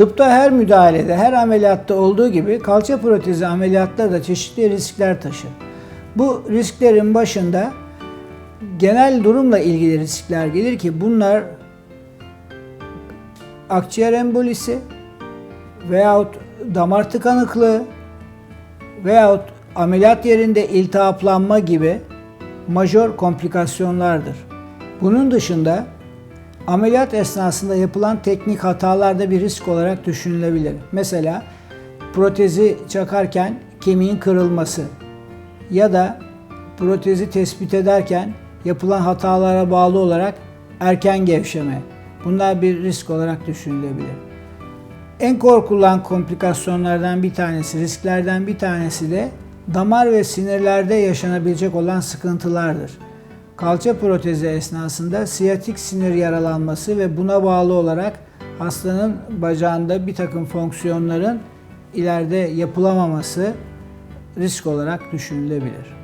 Tıpta her müdahalede, her ameliyatta olduğu gibi kalça protezi ameliyatları da çeşitli riskler taşır. Bu risklerin başında genel durumla ilgili riskler gelir ki bunlar akciğer embolisi veyahut damar tıkanıklığı veyahut ameliyat yerinde iltihaplanma gibi majör komplikasyonlardır. Bunun dışında ameliyat esnasında yapılan teknik hatalar da bir risk olarak düşünülebilir. Mesela protezi çakarken kemiğin kırılması ya da protezi tespit ederken yapılan hatalara bağlı olarak erken gevşeme. Bunlar bir risk olarak düşünülebilir. En korkulan komplikasyonlardan bir tanesi, risklerden bir tanesi de damar ve sinirlerde yaşanabilecek olan sıkıntılardır. Kalça protezi esnasında siyatik sinir yaralanması ve buna bağlı olarak hastanın bacağında bir takım fonksiyonların ileride yapılamaması risk olarak düşünülebilir.